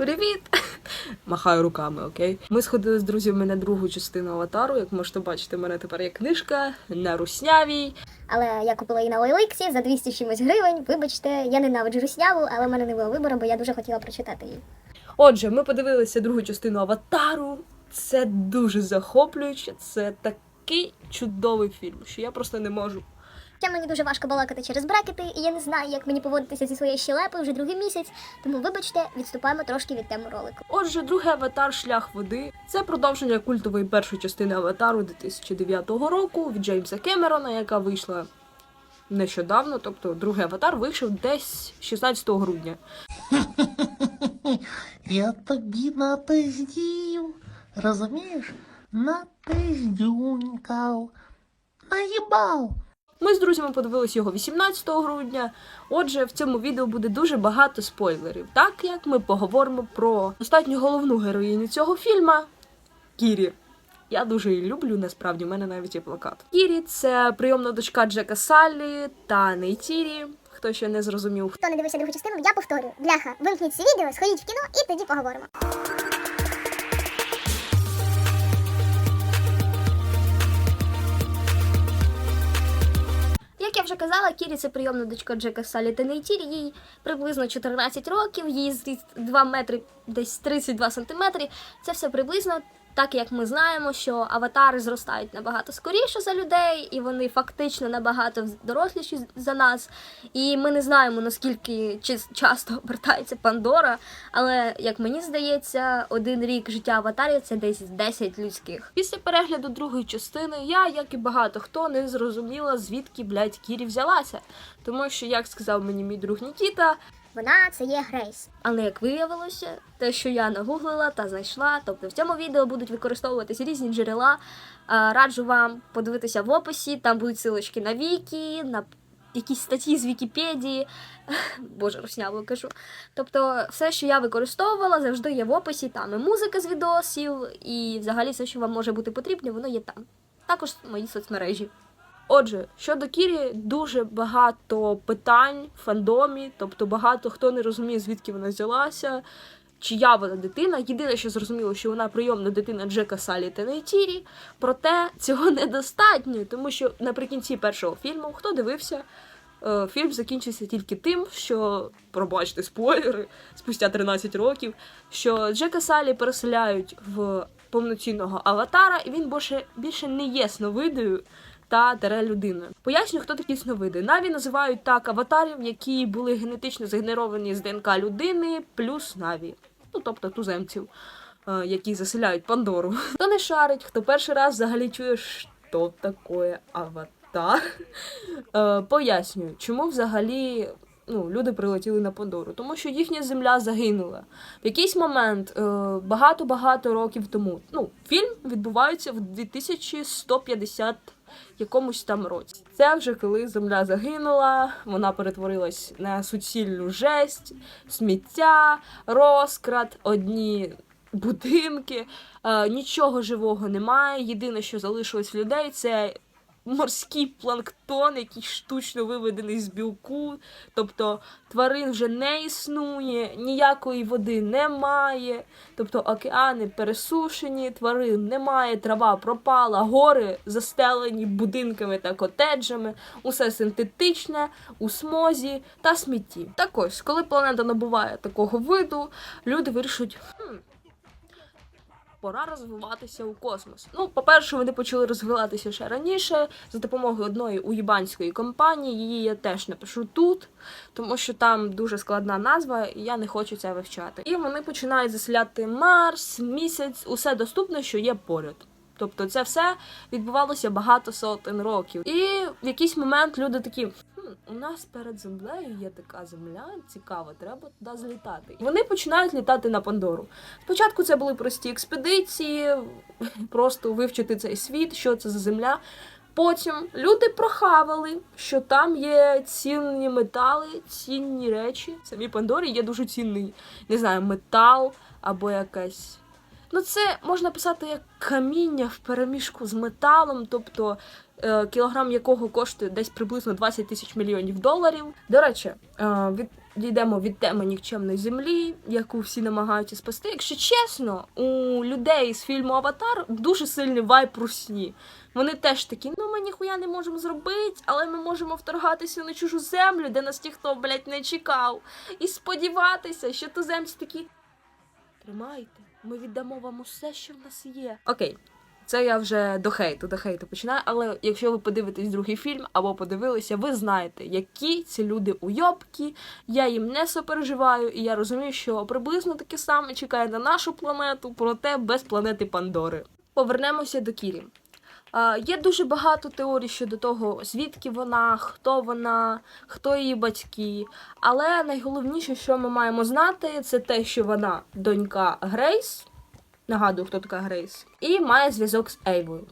Привіт! Махаю руками, окей. Ми сходили з друзями на другу частину аватару. Як можете бачити, в мене тепер є книжка на руснявій. Але я купила її на OLX за 200 чимось гривень. Вибачте, я ненавиджу русняву, але в мене не було вибору, бо я дуже хотіла прочитати її. Отже, ми подивилися другу частину аватару. Це дуже захоплююче, це такий чудовий фільм, що я просто не можу. Ще мені дуже важко балакати через брекети, і я не знаю, як мені поводитися зі своєю щелепою вже другий місяць. Тому, вибачте, відступаємо трошки від теми ролику. Отже, другий аватар Шлях води це продовження культової першої частини аватару 2009 року від Джеймса Кемерона, яка вийшла нещодавно. Тобто другий аватар вийшов десь 16 грудня. Я тобі напиздів, розумієш? Напиздюнькав, наїбав. Ми з друзями подивилися його 18 грудня. Отже, в цьому відео буде дуже багато спойлерів, так як ми поговоримо про достатньо головну героїню цього фільма Кірі. Я дуже її люблю, насправді, в мене навіть є плакат. Кірі це прийомна дочка Джека Саллі та Нейтірі. Хто ще не зрозумів, Хто не дивився другу частину, я повторю. Бляха, вимкніть це відео, сходіть в кіно і тоді поговоримо. Вже казала, Кірі це прийомна дочка Джека Салі та Нейтірі. Їй приблизно 14 років, їй зріст 2 метри, десь 32 сантиметри. Це все приблизно. Так як ми знаємо, що аватари зростають набагато скоріше за людей, і вони фактично набагато доросліші за нас. І ми не знаємо наскільки часто обертається Пандора. Але як мені здається, один рік життя аватарів це десь 10 людських. Після перегляду другої частини я, як і багато хто, не зрозуміла, звідки блядь, Кірі взялася. Тому що, як сказав мені мій друг Нікіта, Вона це є Грейс. Але як виявилося, те, що я нагуглила та знайшла, тобто в цьому відео будуть використовуватись різні джерела. Раджу вам подивитися в описі, там будуть силочки на віки, на якісь статті з Вікіпедії. Боже, руснявою кажу. Тобто, все, що я використовувала, завжди є в описі. Там і музика з відосів, і взагалі все, що вам може бути потрібно, воно є там. Також мої соцмережі. Отже, щодо Кірі, дуже багато питань в фандомі, тобто багато хто не розуміє, звідки вона взялася, чия вона дитина. Єдине, що зрозуміло, що вона прийомна дитина Джека Салі та Нейтірі. Проте цього недостатньо, тому що наприкінці першого фільму, хто дивився, е, фільм закінчився тільки тим, що, пробачте, спойлери, спустя 13 років, що Джека Салі переселяють в повноцінного аватара, і він більше, більше не є сновидою та тере людиною. Поясню, хто такі сновиди. Наві називають так аватарів, які були генетично згенеровані з ДНК людини, плюс наві, ну тобто туземців, е, які заселяють Пандору. Хто не шарить, хто перший раз взагалі чує, що таке аватар. Е, Пояснюю, чому взагалі. Ну, люди прилетіли на Пандору, тому що їхня земля загинула. В якийсь момент е, багато-багато років тому. Ну, фільм відбувається в 2150 якомусь там році. Це вже коли земля загинула, вона перетворилась на суцільну жесть, сміття, розкрад, одні будинки, е, нічого живого немає. Єдине, що залишилось в людей, це морський планктон, який штучно виведений з білку. Тобто тварин вже не існує, ніякої води немає. Тобто океани пересушені, тварин немає, трава пропала, гори застелені будинками та котеджами, усе синтетичне, у смозі та смітті. Так ось, коли планета набуває такого виду, люди вирішують. «Хм, Пора розвиватися у космос. Ну, по-перше, вони почали розвиватися ще раніше за допомогою одної уїбанської компанії. Її я теж напишу тут, тому що там дуже складна назва, і я не хочу це вивчати. І вони починають заселяти Марс, місяць, усе доступне, що є поряд. Тобто це все відбувалося багато сотень років. І в якийсь момент люди такі. «Хм, У нас перед землею є така земля, цікаво, треба туди злітати. Вони починають літати на Пандору. Спочатку це були прості експедиції, просто вивчити цей світ, що це за земля. Потім люди прохавали, що там є цінні метали, цінні речі. В самій Пандорі є дуже цінний, не знаю, метал або якась. Ну, це можна писати як каміння в переміжку з металом, тобто кілограм якого коштує десь приблизно 20 тисяч мільйонів доларів. До речі, е, від дійдемо від теми нікчемної землі, яку всі намагаються спасти. Якщо чесно, у людей з фільму Аватар дуже сильний вайб русні. Вони теж такі, ну ми ніхуя не можемо зробити, але ми можемо вторгатися на чужу землю, де нас ніхто, блядь, не чекав. І сподіватися, що туземці такі. Тримайте, ми віддамо вам усе, що в нас є. Окей, це я вже до хейту, до хейту починаю. Але якщо ви подивитесь другий фільм або подивилися, ви знаєте, які ці люди уйобки. Я їм не сопереживаю, і я розумію, що приблизно таке саме чекає на нашу планету, проте без планети Пандори. Повернемося до Кірі. Є дуже багато теорій щодо того, звідки вона, хто вона, хто її батьки. Але найголовніше, що ми маємо знати, це те, що вона донька Грейс. Нагадую, хто така Грейс, і має зв'язок з Ейвою.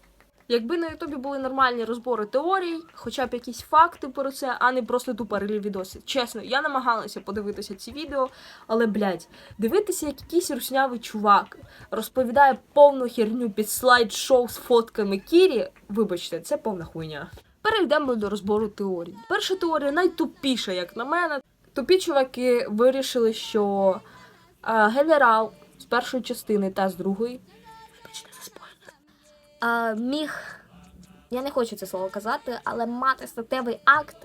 Якби на Ютубі були нормальні розбори теорій, хоча б якісь факти про це, а не просто тупорилі відоси. Чесно, я намагалася подивитися ці відео, але блядь, дивитися, як якийсь руснявий чувак розповідає повну херню під слайд-шоу з фотками Кірі. Вибачте, це повна хуйня. Перейдемо до розбору теорій. Перша теорія найтупіша, як на мене. Тупі чуваки вирішили, що е, генерал першої частини та з другої. А, міг, я не хочу це слово казати, але мати статевий акт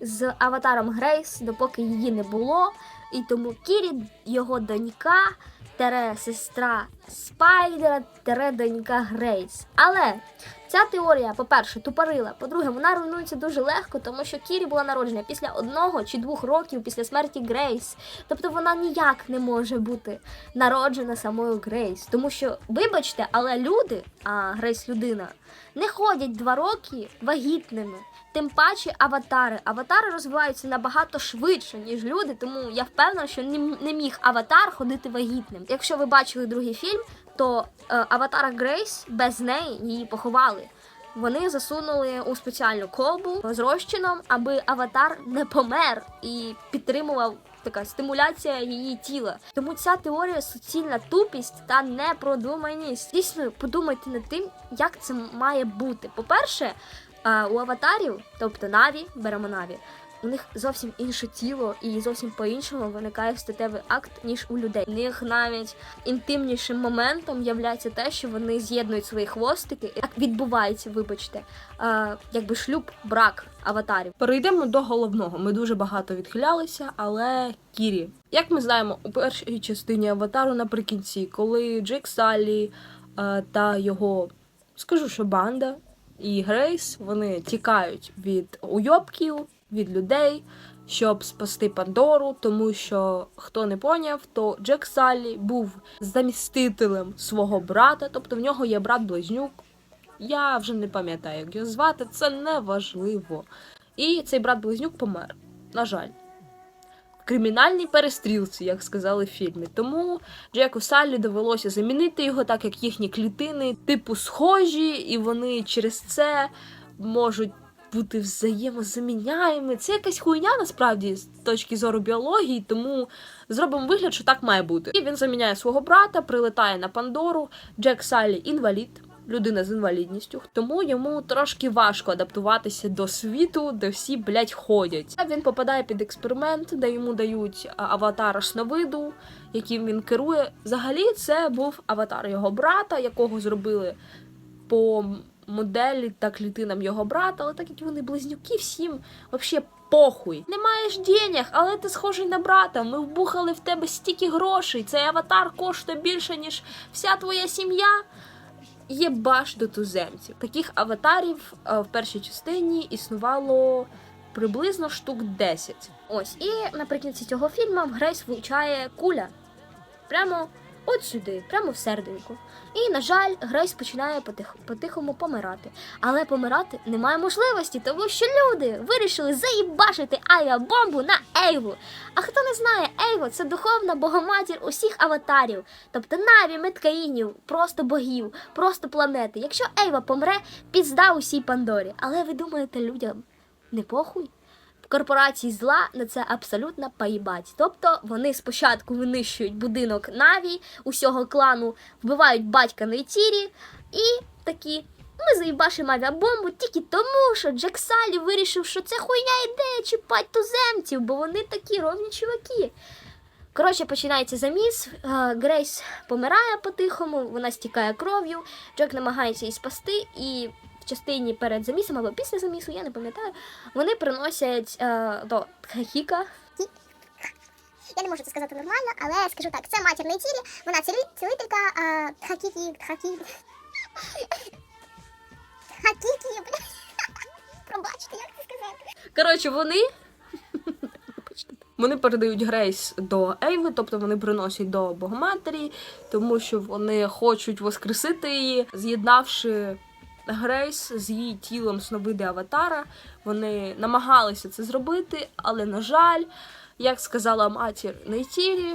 з аватаром Грейс, допоки її не було. І тому Кірі, його донька, тере сестра Спайдера, тере донька Грейс. Але ця теорія, по-перше, тупорила. По-друге, вона руйнується дуже легко, тому що Кірі була народжена після одного чи двох років після смерті Грейс. Тобто вона ніяк не може бути народжена самою Грейс. Тому що, вибачте, але люди, а Грейс людина, не ходять два роки вагітними. Тим паче аватари. Аватари розвиваються набагато швидше, ніж люди, тому я впевнена, що не, міг аватар ходити вагітним. Якщо ви бачили другий фільм, то е, аватара Грейс без неї її поховали. Вони засунули у спеціальну колбу з розчином, аби аватар не помер і підтримував така стимуляція її тіла. Тому ця теорія суцільна тупість та непродуманість. Дійсно, подумайте над тим, як це має бути. По-перше, а, у аватарів, тобто Наві, беремо Наві, у них зовсім інше тіло і зовсім по-іншому виникає статевий акт, ніж у людей. У них навіть інтимнішим моментом являється те, що вони з'єднують свої хвостики. Так відбувається, вибачте, а, якби шлюб, брак аватарів. Перейдемо до головного. Ми дуже багато відхилялися, але Кірі. Як ми знаємо, у першій частині аватару наприкінці, коли Джек Саллі е, та його, скажу, що банда і Грейс, вони тікають від уйобків, від людей, щоб спасти Пандору, тому що хто не поняв, то Джек Саллі був замістителем свого брата, тобто в нього є брат-близнюк. Я вже не пам'ятаю, як його звати, це не важливо. І цей брат-близнюк помер. На жаль. Кримінальній перестрілці, як сказали в фільмі. Тому Джеку Саллі довелося замінити його, так як їхні клітини типу схожі, і вони через це можуть бути взаємозаміняємі. Це якась хуйня насправді з точки зору біології, тому зробимо вигляд, що так має бути. І він заміняє свого брата, прилетає на Пандору. Джек Саллі інвалід людина з інвалідністю, тому йому трошки важко адаптуватися до світу, де всі блять ходять. Він попадає під експеримент, де йому дають а, аватара сновиду, яким він керує. Взагалі, це був аватар його брата, якого зробили по моделі та клітинам його брата, але так як вони близнюки, всім взагалі похуй. Не маєш денег, але ти схожий на брата. Ми вбухали в тебе стільки грошей. Цей аватар коштує більше, ніж вся твоя сім'я. Єбаш до туземців. Таких аватарів е, в першій частині існувало приблизно штук 10. Ось, і наприкінці цього фільму Грейс влучає куля. Прямо от сюди, прямо в серденьку. І, на жаль, Грейс починає потих, по-тихому помирати. Але помирати немає можливості, тому що люди вирішили заїбашити авіабомбу на Ейву. А хто не знає, Ейва це духовна богоматір усіх аватарів, тобто Наві, Меткаїнів, просто богів, просто планети. Якщо Ейва помре, пізда усій Пандорі. Але ви думаєте, людям не похуй? Корпорації зла на це абсолютно поїбать. Тобто вони спочатку винищують будинок Наві, усього клану, вбивають батька Нейтірі і такі. Ми заїбашимо авіабомбу тільки тому, що Джек Салі вирішив, що це хуйня ідея чіпати туземців, бо вони такі ровні чуваки. Коротше, починається заміс. е, Грейс помирає по-тихому, вона стікає кров'ю. Джек намагається її спасти, і частині перед замісом або після замісу, я не пам'ятаю, вони приносять е, до Тхахіка. Я не можу це сказати нормально, але скажу так, це матір Нейтірі, вона цілі- цілителька а, Тхакікі, Тхакі... Тхакікі, блядь. Пробачте, як це сказати. Коротше, вони. Вони передають Грейс до Ейви, тобто вони приносять до Богоматері, тому що вони хочуть воскресити її, з'єднавши Грейс з її тілом сновиди Аватара. Вони намагалися це зробити, але, на жаль, як сказала матір Нейтірі,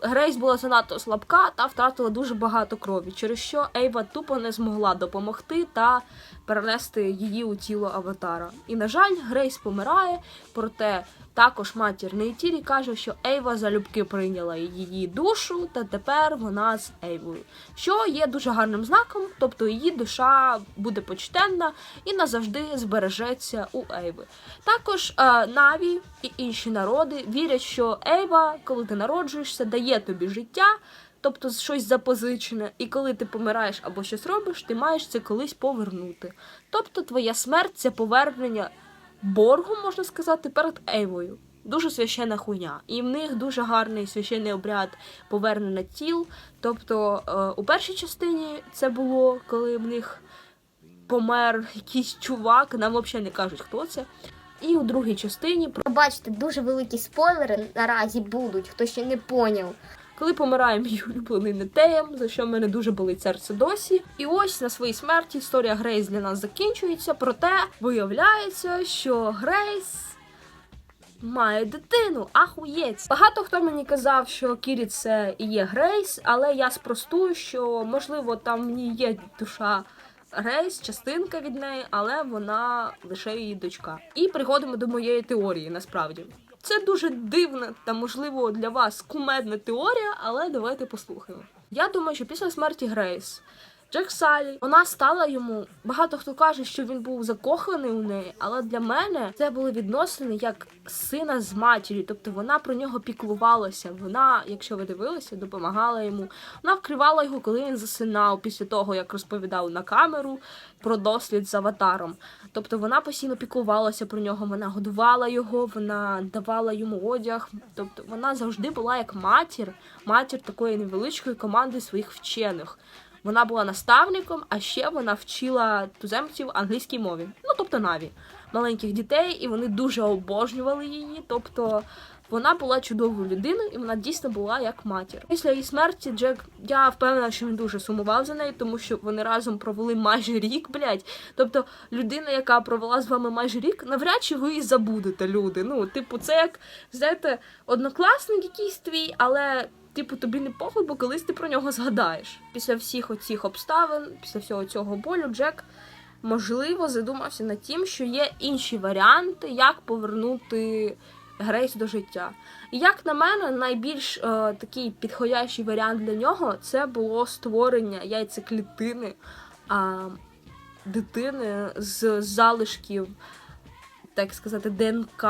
Грейс була занадто слабка та втратила дуже багато крові, через що Ейва тупо не змогла допомогти та перенести її у тіло Аватара. І, на жаль, Грейс помирає, проте також матір Нейтірі каже, що Ейва залюбки прийняла її душу, та тепер вона з Ейвою, що є дуже гарним знаком, тобто її душа буде почтенна і назавжди збережеться у Ейви. Також е, Наві і інші народи вірять, що Ейва, коли ти народжуєшся, дає тобі життя. Тобто щось запозичене, і коли ти помираєш або щось робиш, ти маєш це колись повернути. Тобто твоя смерть це повернення боргу, можна сказати, перед Ейвою. Дуже священна хуйня. І в них дуже гарний священний обряд повернення тіл. Тобто е, у першій частині це було, коли в них помер якийсь чувак, нам взагалі не кажуть, хто це. І у другій частині Пробачте, дуже великі спойлери наразі будуть, хто ще не поняв. Коли помирає мій улюблений Нетеєм, за що в мене дуже болить серце досі. І ось на своїй смерті історія Грейс для нас закінчується. Проте виявляється, що Грейс. Має дитину, ахуєць. Багато хто мені казав, що Кірі це і є Грейс, але я спростую, що можливо там в ній є душа Грейс, частинка від неї, але вона лише її дочка. І приходимо до моєї теорії насправді. Це дуже дивна та, можливо, для вас кумедна теорія, але давайте послухаємо. Я думаю, що після смерті Грейс Джек Салі, вона стала йому. Багато хто каже, що він був закоханий у неї, але для мене це були відносини як сина з матір'ю. Тобто вона про нього піклувалася. Вона, якщо ви дивилися, допомагала йому. Вона вкривала його, коли він засинав, після того як розповідав на камеру про дослід з аватаром. Тобто вона постійно піклувалася про нього, вона годувала його, вона давала йому одяг. Тобто вона завжди була як матір, матір такої невеличкої команди своїх вчених. Вона була наставником, а ще вона вчила туземців англійській мові. Ну тобто наві маленьких дітей, і вони дуже обожнювали її. Тобто вона була чудовою людиною, і вона дійсно була як матір. Після її смерті Джек, я впевнена, що він дуже сумував за нею, тому що вони разом провели майже рік, блядь. Тобто, людина, яка провела з вами майже рік, навряд чи ви її забудете, люди. Ну, типу, це як знаєте, однокласник якийсь твій, але. Типу, тобі не похуй, бо колись ти про нього згадаєш. Після всіх оцих обставин, після всього цього болю, Джек можливо задумався над тим, що є інші варіанти, як повернути Грейс до життя. І як на мене, найбільш е, такий підходящий варіант для нього це було створення яйцеклітини а, дитини з залишків, так сказати, ДНК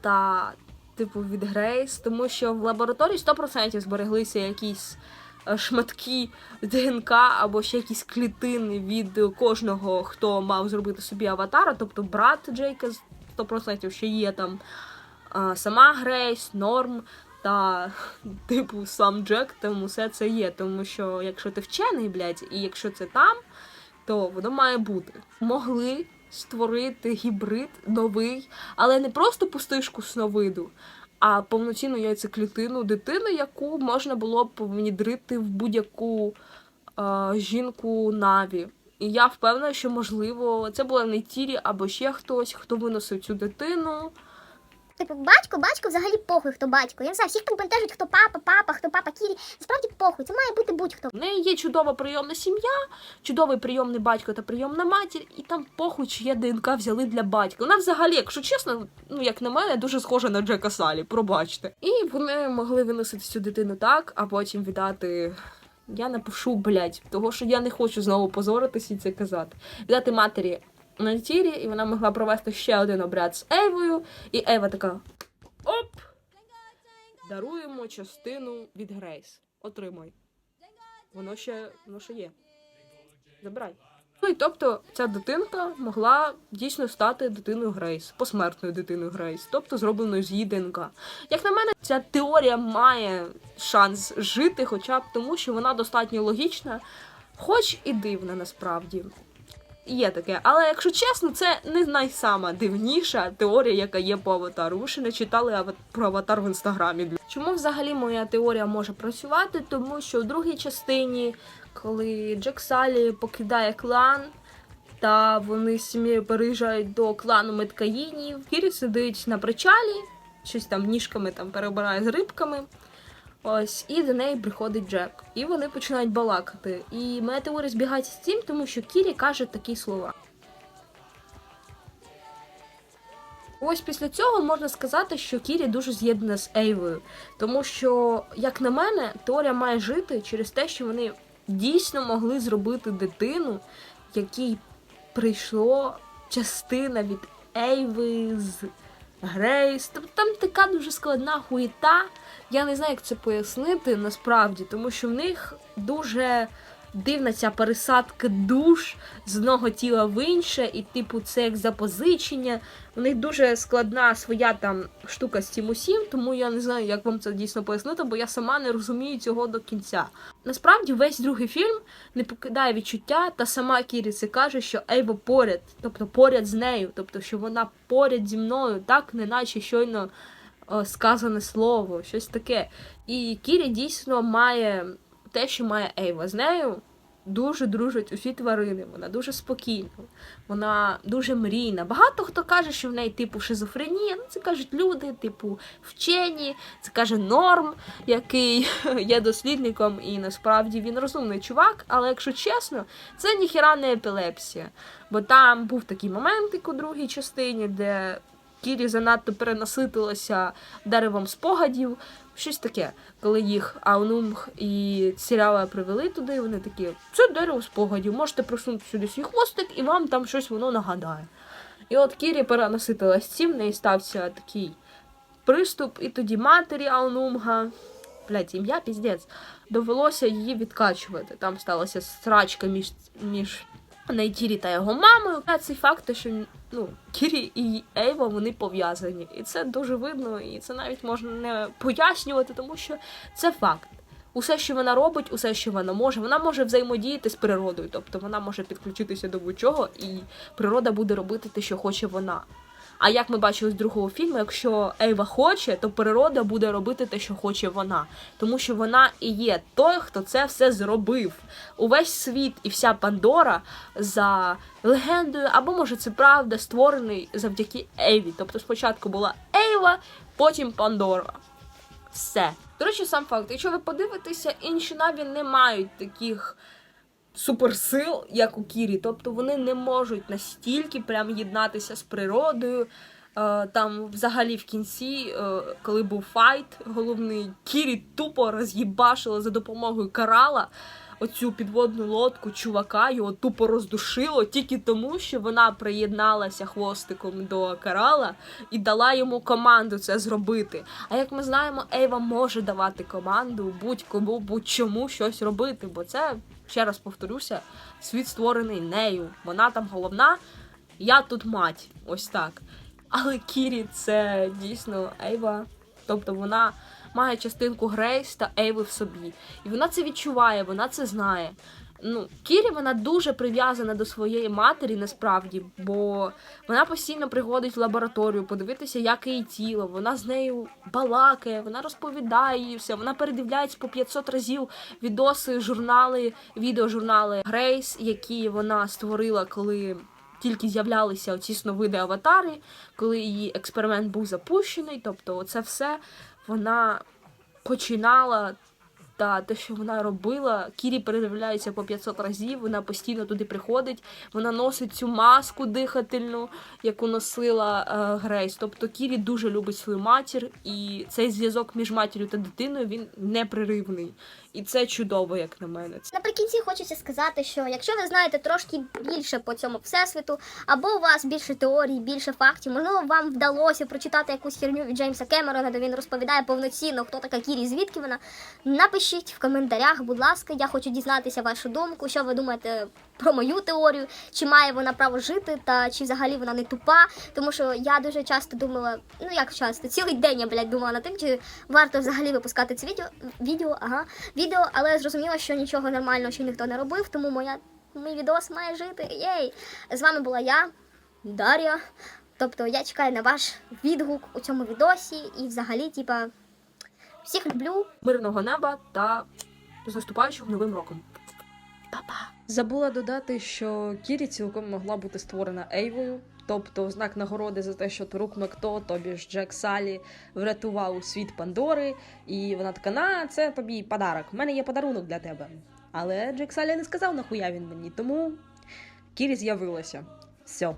та типу від Грейс, тому що в лабораторії 100% збереглися якісь е, шматки ДНК або ще якісь клітини від кожного, хто мав зробити собі аватара, тобто брат Джейка 100% ще є там сама Грейс, Норм. Та, типу, сам Джек, там усе це є. Тому що якщо ти вчений, блядь, і якщо це там, то воно має бути. Могли створити гібрид новий, але не просто пустишку сновиду, а повноцінну яйцеклітину дитини, яку можна було б внідрити в будь-яку е, жінку Наві. І я впевнена, що можливо це була не Тірі або ще хтось, хто виносив цю дитину. Типу, батько, батько взагалі похуй, хто батько. Я не знаю, всіх там бентежить, хто папа, папа, хто папа Кірі. Насправді похуй, це має бути будь-хто. В неї є чудова прийомна сім'я, чудовий прийомний батько та прийомна матір, і там похуй, чиє ДНК взяли для батька. Вона взагалі, якщо чесно, ну як на мене, дуже схожа на Джека Салі, пробачте. І вони могли виносити цю дитину так, а потім віддати я напишу, блядь, того що я не хочу знову позоритися і це казати. Віддати матері на тірі, і вона могла провести ще один обряд з Ейвою, і Ейва така: Оп! Даруємо частину від Грейс. Отримай. Воно ще, воно ще є. Забирай. Ну і тобто ця дитинка могла дійсно стати дитиною Грейс, посмертною дитиною Грейс, тобто зробленою з її ДНК. Як на мене, ця теорія має шанс жити, хоча б тому, що вона достатньо логічна, хоч і дивна насправді. Є таке, але якщо чесно, це не найсама дивніша теорія, яка є по аватару. Ви ще не читали про аватар в інстаграмі. Чому взагалі моя теорія може працювати? Тому що у другій частині, коли Джек Салі покидає клан, та вони з сім'єю переїжджають до клану Меткаїнів, Кірі сидить на причалі, щось там ніжками там перебирає з рибками. Ось, і до неї приходить Джек. І вони починають балакати. І моя теорія збігається з цим, тому що Кірі каже такі слова. Ось після цього можна сказати, що Кірі дуже з'єднана з Ейвою. Тому що, як на мене, теорія має жити через те, що вони дійсно могли зробити дитину, якій прийшло частина від Ейви з Грейс. Тобто там така дуже складна хуєта. Я не знаю, як це пояснити насправді, тому що в них дуже дивна ця пересадка душ з одного тіла в інше, і, типу, це як запозичення. У них дуже складна своя там штука з цим усім, тому я не знаю, як вам це дійсно пояснити, бо я сама не розумію цього до кінця. Насправді, весь другий фільм не покидає відчуття, та сама Кірі це каже, що Ейва поряд, тобто поряд з нею, тобто, що вона поряд зі мною, так, неначе щойно е, сказане слово, щось таке. І Кірі дійсно має те, що має Ейва. З нею дуже дружать усі тварини. Вона дуже спокійна, вона дуже мрійна. Багато хто каже, що в неї типу шизофренія. Ну, це кажуть люди, типу вчені, це каже норм, який є дослідником, і насправді він розумний чувак. Але якщо чесно, це ніхіра не епілепсія. Бо там був такий моментик у другій частині, де Кірі занадто перенаситилася деревом спогадів. Щось таке, коли їх Аунумг і Сіряла привели туди, вони такі, це дерево спогадів, можете просунути сюди свій хвостик, і вам там щось воно нагадає. І от Кірі перенаситилась цим, в неї стався такий приступ, і тоді матері Аунумга, блядь, ім'я піздець, довелося її відкачувати. Там сталася срачка між, між Нейтірі та його мамою. А цей факт, що ну, Кірі і Ейва вони пов'язані. І це дуже видно, і це навіть можна не пояснювати, тому що це факт. Усе, що вона робить, усе, що вона може, вона може взаємодіяти з природою, тобто вона може підключитися до будь-чого, і природа буде робити те, що хоче вона. А як ми бачили з другого фільму, якщо Ейва хоче, то природа буде робити те, що хоче вона. Тому що вона і є той, хто це все зробив. Увесь світ і вся Пандора за легендою, або може це правда, створений завдяки Ейві. Тобто спочатку була Ейва, потім Пандора. Все. До речі, сам факт, якщо ви подивитеся, інші наві не мають таких суперсил, як у Кірі. Тобто вони не можуть настільки прям єднатися з природою. Е, Там взагалі в кінці, е, коли був файт головний, Кірі тупо роз'їбашила за допомогою карала оцю підводну лодку чувака, його тупо роздушило тільки тому, що вона приєдналася хвостиком до карала і дала йому команду це зробити. А як ми знаємо, Ейва може давати команду будь-кому, будь-чому щось робити, бо це, ще раз повторюся, світ створений нею. Вона там головна, я тут мать. Ось так. Але Кірі це дійсно Ейва. Тобто вона має частинку Грейс та Ейви в собі. І вона це відчуває, вона це знає. Ну, Кірі вона дуже прив'язана до своєї матері насправді, бо вона постійно приходить в лабораторію подивитися, як її тіло. Вона з нею балакає, вона розповідає їй все. Вона передивляється по 500 разів відоси, журнали, відеожурнали Грейс, які вона створила, коли тільки з'являлися оці сновиди аватари, коли її експеримент був запущений. Тобто, це все вона починала. Та те, що вона робила, Кірі передивляється по 500 разів, вона постійно туди приходить, вона носить цю маску дихательну, яку носила е, Грейс. Тобто Кірі дуже любить свою матір, і цей зв'язок між матір'ю та дитиною він непреривний. І це чудово, як на мене. Наприкінці хочеться сказати, що якщо ви знаєте трошки більше по цьому всесвіту, або у вас більше теорій, більше фактів, можливо, вам вдалося прочитати якусь херню від Джеймса Кемерона, де він розповідає повноцінно, хто така Кірі, звідки вона. Напишіть в коментарях, будь ласка, я хочу дізнатися вашу думку, що ви думаєте про мою теорію, чи має вона право жити, та чи взагалі вона не тупа. Тому що я дуже часто думала, ну як часто, цілий день я блядь, думала над тим, чи варто взагалі випускати це відео, відео, ага, відео, але зрозуміла, що нічого нормального ще ніхто не робив, тому моя мій відос має жити. Єй! З вами була я, Дар'я. Тобто я чекаю на ваш відгук у цьому відосі і взагалі, типа, всіх люблю. Мирного неба та з наступаючим новим роком. Забула додати, що Кірі цілком могла бути створена Ейвою, тобто в знак нагороди за те, що Турук Мекто, тобі ж Джек Салі, врятував світ Пандори, і вона така, на, це тобі подарок. У мене є подарунок для тебе. Але Джек Салі не сказав, нахуя він мені, тому Кірі з'явилася. Все.